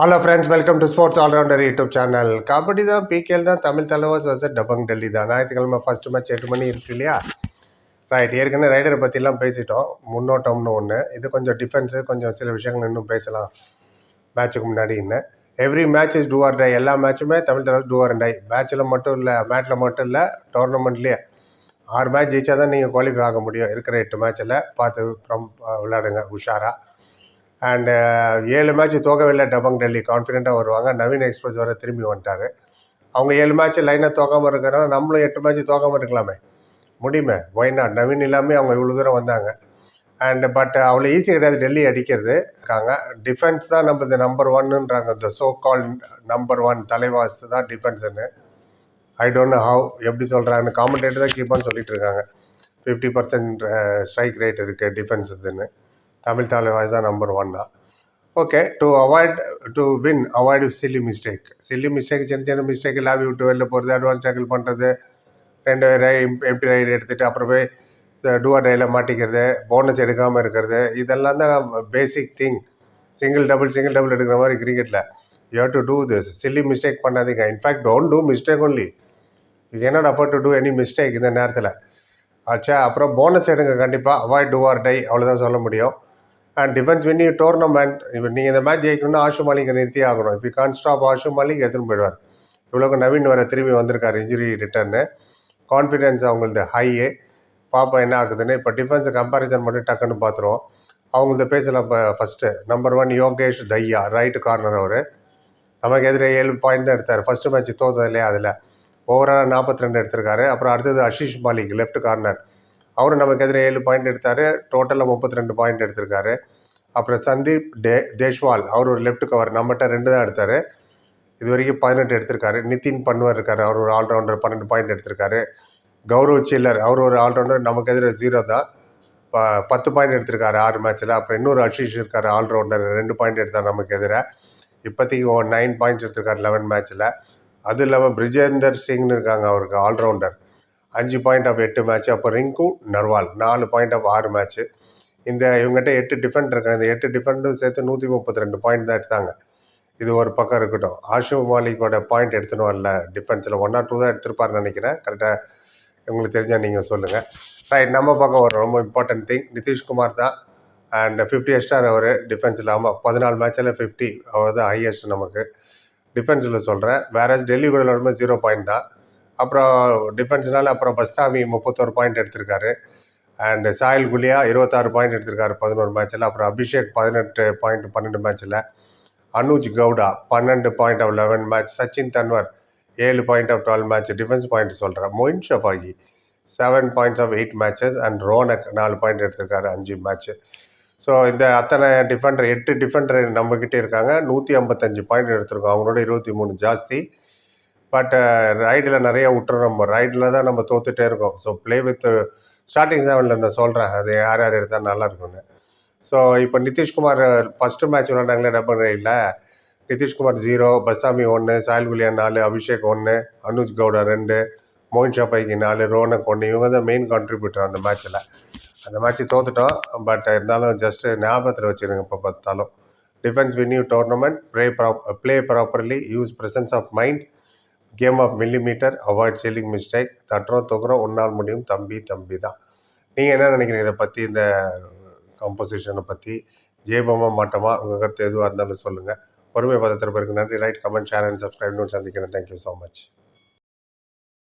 Hello friends welcome to sports allrounder YouTube channel kabaddi தான் PKL தான் Tamil Thalaivas versus Dabang Delhi தான். ஞாயிற்றுக்கிழமை ஃபஸ்ட்டு மேட்ச் எட்டு மணி இருக்கு இல்லையா? ரைட் ஏற்கனவே ரைடரை பற்றிலாம் பேசிட்டோம். முன்னோட்டம்னு ஒன்று இது கொஞ்சம் டிஃபென்ஸு கொஞ்சம் சில விஷயங்கள் இன்னும் பேசலாம். மேட்ச்சுக்கு முன்னாடி இன்னும். Every match is do or die எல்லா மேட்சுமே தமிழ் தலைவர் டூ ஆர் டை மேட்ச்சில் மட்டும் இல்லை மேட்டில் மட்டும் இல்லை டோர்னமெண்ட்லேயே ஆறு மேட்ச் ஜெயிச்சா தான் நீங்கள் குவாலிஃபை ஆக முடியும். இருக்கிற எட்டு மேட்ச்சில் பார்த்து ப்ரம் விளையாடுங்க. உஷாராக அண்டு uh, ஏழு மேட்ச் தோக்கவில்லை டபங் டெல்லி. கான்ஃபிடென்ட்டாக வருவாங்க. நவீன் எக்ஸ்பிரஸ் வர திரும்பி வந்துட்டார். அவங்க ஏழு மேட்ச் லைனாக தோக்காமல் இருக்கிறாங்க நம்மளும் எட்டு மேட்ச் தோக்காமல் இருக்கலாமே. முடியுமே? ஒய்னா நவீன் இல்லாமல் அவங்க இவ்வளோ தூரம் வந்தாங்க. அண்டு பட் அவ்வளோ ஈஸி கிடையாது. டெல்லி அடிக்கிறது. இருக்காங்க. டிஃபென்ஸ் தான் நம்ம இந்த நம்பர் ஒன்னுன்றாங்க இந்த so called number one Thalaivas தான் டிஃபென்ஸுன்னு ஐ டோன்ட் ஹவ் எப்படி சொல்கிறாங்க காமெண்டேட்டர் தான் கீப்பான்னு சொல்லிட்டு இருக்காங்க. ஃபிஃப்டி பர்சன்ட் ஸ்ட்ரைக் ரேட் இருக்குது டிஃபென்ஸ் இதுன்னு. தமிழ் தலைவாஸ் தான் நம்பர் ஒன்னா okay to avoid to win avoid silly mistake silly mistake சின்ன சின்ன மிஸ்டேக் லாபி விட்டு வெளில போகிறது அட்வான்ஸ் டேக்கிள் பண்ணுறது ரெண்டு ரை எம்டி ரைடு எடுத்துகிட்டு அப்புறம் போய் டூஆர் ரையில் மாட்டிக்கிறது போனஸ் எடுக்காமல் இருக்கிறது இதெல்லாம் தான் basic thing single double single double எடுக்கிற மாதிரி கிரிக்கெட்டில் you have to do this silly mistake பண்ணாதீங்க. In fact don't do mistake only you cannot afford to do any mistake இந்த நேரத்தில். ஆச்சா அப்புறம் போனஸ் எடுங்க கண்டிப்பாக அவாய்ட் டூ ஆர் டை அவ்வளோதான் சொல்ல முடியும். அண்ட் டிஃபென்ஸ் வின் டோர்னமெண்ட் இப்போ நீங்கள் இந்த மேட்ச் ஜெயிக்கணும்னா ஆஷு மாலிகை நிறுத்தி ஆகணும். இப்போ கான் ஸ்டாப் ஆஷு மாலிக் எடுத்துன்னு போயிடுவார். இவ்வளோக்கு நவீன் வர திரும்பி வந்திருக்கார் இன்ஜுரி ரிட்டர்னு கான்ஃபிடென்ஸ் அவங்களது ஹையே பாப்பா என்ன ஆகுதுன்னு இப்போ டிஃபென்ஸை கம்பேரிசன் பண்ணி டக்குன்னு பார்த்துருவோம் அவங்களது பேசலாம் இப்போ first number one Yogesh Dahiya right corner அவர். நமக்கு எதிரே ஏழு பாயிண்ட் தான் எடுத்தார். ஃபஸ்ட்டு மேட்ச் தோத்தது இல்லையா அதில். ஓவராலாக நாற்பத்தி ரெண்டு எடுத்திருக்காரு. அப்புறம் அடுத்தது அஷீஷ் மாலிக் லெஃப்ட் கார்னர் அவர் நமக்கு எதிரே ஏழு பாயிண்ட் எடுத்தார். டோட்டலாக முப்பத்தி ரெண்டு பாயிண்ட் எடுத்திருக்காரு. அப்புறம் சந்தீப் டே தேஷ்வால் அவர் ஒரு லெஃப்ட் கவர் நம்மகிட்ட ரெண்டு தான் எடுத்தார். இது வரைக்கும் பதினெட்டு எடுத்திருக்காரு. நிதின் பன்வர் இருக்கார். அவர் ஒரு ஆல்ரவுண்டர் பன்னெண்டு பாயிண்ட் எடுத்திருக்காரு. கௌரவ் சில்லர் அவர் ஒரு ஆல்ரவுண்டர் நமக்கு எதிர ஜீரோ தான். ப பத்து பாயிண்ட் எடுத்திருக்காரு ஆறு மேட்ச்சில் அப்புறம் இன்னொரு அஷிஷ் இருக்கார் ஆல்ரவுண்டர் ரெண்டு பாயிண்ட் எடுத்தார் நமக்கு எதிர. இப்போதைக்கு நைன் பாயிண்ட்ஸ் எடுத்திருக்காரு லெவன் மேட்ச்சில் அதுவும் இல்லாமல் பிரிஜேந்தர் சிங்னு இருக்காங்க அவருக்கு ஆல்ரவுண்டர் அஞ்சு பாயிண்ட் ஆஃப் எட்டு மேட்ச் அப்போ ரிங்கு நர்வால் நாலு பாயிண்ட் ஆஃப் ஆறு மேட்ச்சு இந்த இவங்ககிட்ட எட்டு டிஃபெண்ட் இருக்காங்க. இந்த எட்டு டிஃபெண்டும் சேர்த்து நூற்றி முப்பத்தி ரெண்டு பாயிண்ட் தான் எடுத்தாங்க. இது ஒரு பக்கம் இருக்கட்டும். ஆஷு மாலிக்கோட பாயிண்ட் எடுத்துன்னு வரல. டிஃபென்ஸில் ஒன் ஆர் டூ தான் எடுத்திருப்பாருன்னு நினைக்கிறேன். கரெக்டாக உங்களுக்கு தெரிஞ்சால் நீங்கள் சொல்லுங்கள் ரைட் நம்ம பக்கம் வரும் ரொம்ப இம்பார்ட்டன்ட் திங் நிதிஷ்குமார் தான். அண்ட் ஃபிஃப்டி எஸ்டார் அவர் டிஃபென்ஸில் ஆமாம் பதினாலு மேட்சில் ஃபிஃப்டி அவர் தான் ஹையஸ்ட் நமக்கு. டிஃபென்ஸில் சொல்கிறேன் வேற டெல்லி கூட விளையாடும்போது ஜீரோ பாயிண்ட் தான். அப்புறம் டிஃபென்ஸ்னால அப்புறம் பஸ்தாமி முப்பத்தோரு பாயிண்ட் எடுத்திருக்காரு. அண்டு சாயல் குலியா இருபத்தாறு பாயிண்ட் எடுத்திருக்காரு பதினோரு மேட்ச்சில் அப்புறம் அபிஷேக் பதினெட்டு பாயிண்ட் பன்னெண்டு மேட்ச்சில் அனுஜ் கவுடா பன்னெண்டு point of eleven match Sachin Tanwar ஏழு point of twelve match defence point சொல்கிறேன் Moein Shafaghi seven points of eight matches and Ronak நாலு பாயிண்ட் எடுத்திருக்காரு அஞ்சு மேட்ச்சு ஸோ இந்த அத்தனை டிஃபெண்டர் எட்டு டிஃபெண்டர் நம்மக்கிட்டே இருக்காங்க. நூற்றி ஐம்பத்தஞ்சு பாயிண்ட் எடுத்திருக்கோம். அவங்களோட இருபத்தி மூணு ஜாஸ்தி. பட் ரைடில் uh, நிறைய விட்டுறோம் நம்ம ரைடில் தான் நம்ம தோத்துட்டே இருக்கோம். ஸோ ப்ளே வித் ஸ்டார்டிங் செவனில் நான் சொல்கிறேன் அது யார் யார் எடுத்தால் நல்லா இருக்கும்னு. ஸோ இப்போ நிதிஷ்குமார் uh, ஃபஸ்ட்டு மேட்ச் விளாண்டாங்களே டபுள் ரைடில் நிதிஷ்குமார் ஜீரோ பஸ்தாமி ஒன்று சாயல் குலியன் நாலு அபிஷேக் ஒன்று அனுஜ் கவுடா ரெண்டு மோகன் ஷாப்பைக்கு நாலு ரோனக் ஒன்று இவங்க தான் மெயின் கான்ட்ரிபியூட்டர் அந்த மேட்ச்சில் அந்த மேட்ச் தோத்துட்டோம். பட் uh, இருந்தாலும் ஜஸ்ட்டு ஞாபகத்தில் வச்சுருங்க இப்போ பார்த்தாலும். Defence win you tournament play prop play properly use presence of mind game of millimetre avoid silly mistake தட்டுறோம் தொகுறோம் உன்னால் முடியும் தம்பி தம்பி தான் நீங்கள் என்ன நினைக்கிறீங்க இதை பற்றி இந்த கம்போசிஷனை பற்றி ஜெயபமா மாட்டோமா? உங்கள் கருத்து எதுவாக இருந்தாலும் சொல்லுங்கள் பொறுமை பதத்திற்கு நன்றி. Write comment share and subscribe சந்திக்கிறேன். Thank you so much